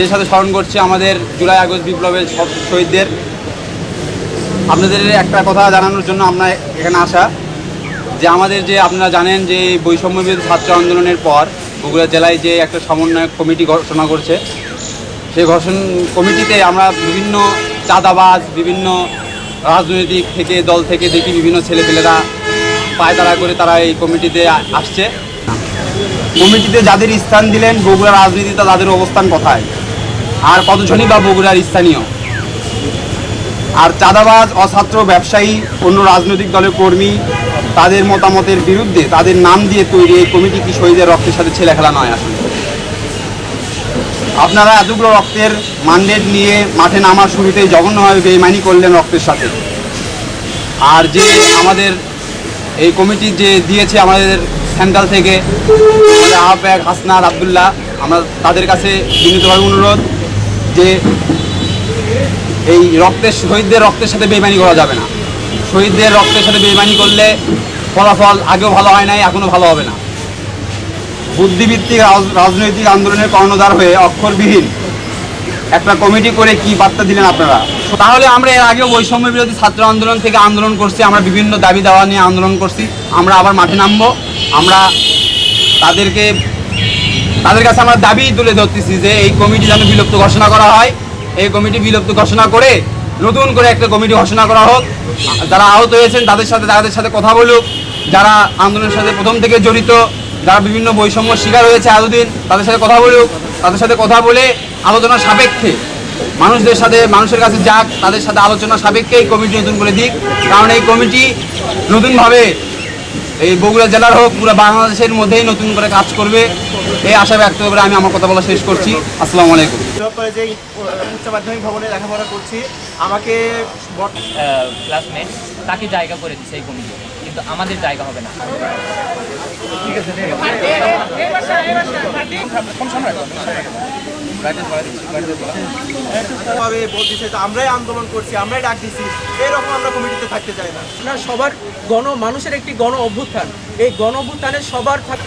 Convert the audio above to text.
সেই সাথে স্মরণ করছি আমাদের জুলাই আগস্ট বিপ্লবের সব শহীদদের। আপনাদের একটা কথা জানানোর জন্য আমরা এখানে আসা, যে আমাদের যে আপনারা জানেন যে এই বৈষম্য বিরোধী ছাত্র আন্দোলনের পর বগুড়া জেলায় যে একটা সমন্বয়ক কমিটি ঘোষণা করছে, সেই ঘোষণ কমিটিতে আমরা বিভিন্ন চাঁদাবাজ, বিভিন্ন রাজনৈতিক থেকে, দল থেকে দেখি বিভিন্ন ছেলেপেলেরা পায়তারা করে তারা এই কমিটিতে আসছে। কমিটিতে যাদের স্থান দিলেন বগুড়ার রাজনীতিতে তাদের অবস্থান কোথায়? আর কতজনই বা বগুড়ার স্থানীয়? আর চাঁদাবাজ, অছাত্র ব্যবসায়ী, অন্য রাজনৈতিক দলের কর্মী, তাদের মতামতের বিরুদ্ধে তাদের নাম দিয়ে তৈরি এই কমিটি কি শহীদের রক্তের সাথে ছেলে খেলা নয় আসলে? আপনারা এতগুলো রক্তের মান্ডেট নিয়ে মাঠে নামার শুরুতেই জঘন্যভাবে বেইমানি করলেন রক্তের সাথে। আর যে আমাদের এই কমিটি যে দিয়েছে আমাদের সেন্ট্রাল থেকে, আমাদের আহ্বায়ক হাসনার আবদুল্লাহ, আমরা তাদের কাছে বিনীতভাবে অনুরোধ যে এই রক্তের শহীদদের রক্তের সাথে বেইমানি করা যাবে না। শহীদদের রক্তের সাথে বেইমানি করলে ফলাফল আগেও ভালো হয় নাই, এখনও ভালো হবে না। বুদ্ধিভিত্তিক রাজনৈতিক আন্দোলনের কর্ণধার হয়ে অক্ষরবিহীন একটা কমিটি করে কি বার্তা দিলেন আপনারা? তাহলে আমরা এর আগেও বৈষম্য বিরোধী ছাত্র আন্দোলন থেকে আন্দোলন করছি, আমরা বিভিন্ন দাবি দাওয়া নিয়ে আন্দোলন করছি, আমরা আবার মাঠে নামবো, আমরা তাদেরকে তাদের কাছে আমরা দাবি তুলে ধরতেছি যে এই কমিটি যেন বিলুপ্ত ঘোষণা করা হয়। এই কমিটি বিলুপ্ত ঘোষণা করে নতুন করে একটা কমিটি ঘোষণা করা হোক। যারা আহত হয়েছেন, তাদের সাথে তাদের সাথে কথা বলুক। যারা আন্দোলনের সাথে প্রথম থেকে জড়িত, যারা বিভিন্ন বৈষম্য শিকার হয়েছে এতদিন, তাদের সাথে কথা বলুক। তাদের সাথে কথা বলে আলোচনা সাপেক্ষে মানুষদের সাথে, মানুষের কাছে যাক, তাদের সাথে আলোচনা সাপেক্ষে এই কমিটি নতুন করে দিক। কারণ এই কমিটি নতুনভাবে এই বগুড়া জেলার হোক পুরো বাংলাদেশের মধ্যেই নতুন করে কাজ করবে এই আশা ব্যক্ত করে আমি আমার কথা বলা শেষ করছি আসসালামু আলাইকুম কলেজে উচ্চ মাধ্যমিক ভবনে লেখাপড়া করছি আমাকে ক্লাসমেট তাকে জায়গা করে দিচ্ছে এই কমিটি কিন্তু আমাদের জায়গা হবে না ভাবে বলতেছে যে আমরাই আন্দোলন করছি আমরাই ডাক দিছি এরকম আমরা কমিটিতে থাকতে চাই না। না সবার গণ মানুষের একটি গণ অভ্যুত্থান। এই গণ অভ্যুত্থানে সবার থাক